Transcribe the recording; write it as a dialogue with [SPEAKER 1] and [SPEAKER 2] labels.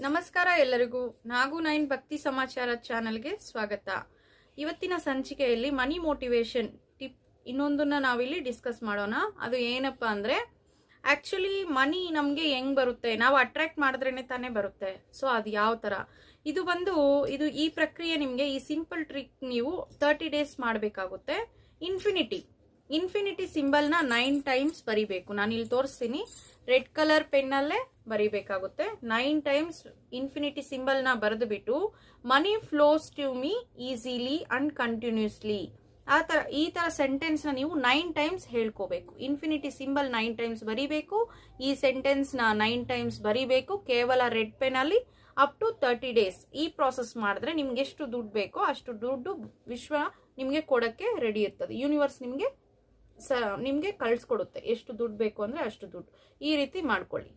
[SPEAKER 1] ನಮಸ್ಕಾರ ಎಲ್ಲರಿಗೂ. ನಾಗು ನೈನ್ ಭಕ್ತಿ ಸಮಾಚಾರ ಚಾನಲ್ಗೆ ಸ್ವಾಗತ. ಇವತ್ತಿನ ಸಂಚಿಕೆಯಲ್ಲಿ ಮನಿ ಮೋಟಿವೇಶನ್ ಟಿಪ್ ಇನ್ನೊಂದನ್ನ ನಾವಿಲ್ಲಿ ಡಿಸ್ಕಸ್ ಮಾಡೋಣ. ಅದು ಏನಪ್ಪ ಅಂದ್ರೆ, ಆಕ್ಚುಲಿ ಮನಿ ನಮಗೆ ಹೆಂಗ್ ಬರುತ್ತೆ? ನಾವು ಅಟ್ರಾಕ್ಟ್ ಮಾಡಿದ್ರೇನೆ ತಾನೇ ಬರುತ್ತೆ. ಸೊ, ಅದು ಯಾವ ತರ? ಇದು ಬಂದು, ಇದು ಈ ಪ್ರಕ್ರಿಯೆ ನಿಮಗೆ ಈ ಸಿಂಪಲ್ ಟ್ರಿಕ್ ನೀವು ತರ್ಟಿ ಡೇಸ್ ಮಾಡಬೇಕಾಗುತ್ತೆ. ಇನ್ಫಿನಿಟಿ. ಇನ್ಫಿನಿಟಿ ಸಿಂಬಲ್ನ ನೈನ್ ಟೈಮ್ಸ್ ಬರಿಬೇಕು. ನಾನು ಇಲ್ಲಿ ತೋರಿಸ್ತೀನಿ. ರೆಡ್ ಕಲರ್ ಪೆನ್ನಲ್ಲೇ ಬರಿಬೇಕಾಗುತ್ತೆ. ನೈನ್ ಟೈಮ್ಸ್ ಇನ್ಫಿನಿಟಿ ಸಿಂಬಲ್ನ ಬರೆದು ಬಿಟ್ಟು money flows to me easily and continuously ಆ ಥರ ಈ ಥರ ಸೆಂಟೆನ್ಸ್ನ ನೀವು ನೈನ್ ಟೈಮ್ಸ್ ಹೇಳ್ಕೋಬೇಕು. ಇನ್ಫಿನಿಟಿ ಸಿಂಬಲ್ ನೈನ್ ಟೈಮ್ಸ್ ಬರಿಬೇಕು. ಈ ಸೆಂಟೆನ್ಸ್ನ ನೈನ್ ಟೈಮ್ಸ್ ಬರಿಬೇಕು. ಕೇವಲ ರೆಡ್ ಪೆನಲ್ಲಿ ಅಪ್ ಟು ತರ್ಟಿ ಡೇಸ್ ಈ ಪ್ರಾಸೆಸ್ ಮಾಡಿದ್ರೆ ನಿಮ್ಗೆ ಎಷ್ಟು ದುಡ್ಡು ಬೇಕೋ ಅಷ್ಟು ದುಡ್ಡು ವಿಶ್ವ ನಿಮಗೆ ಕೊಡಕ್ಕೆ ರೆಡಿ ಇರ್ತದೆ. ಯೂನಿವರ್ಸ್ ನಿಮಗೆ ಸ ನಿಮಗೆ ಕಳಿಸ್ಕೊಡುತ್ತೆ. ಎಷ್ಟು ದುಡ್ಡು ಬೇಕು ಅಂದರೆ ಅಷ್ಟು ದುಡ್ಡು. ಈ ರೀತಿ ಮಾಡ್ಕೊಳ್ಳಿ.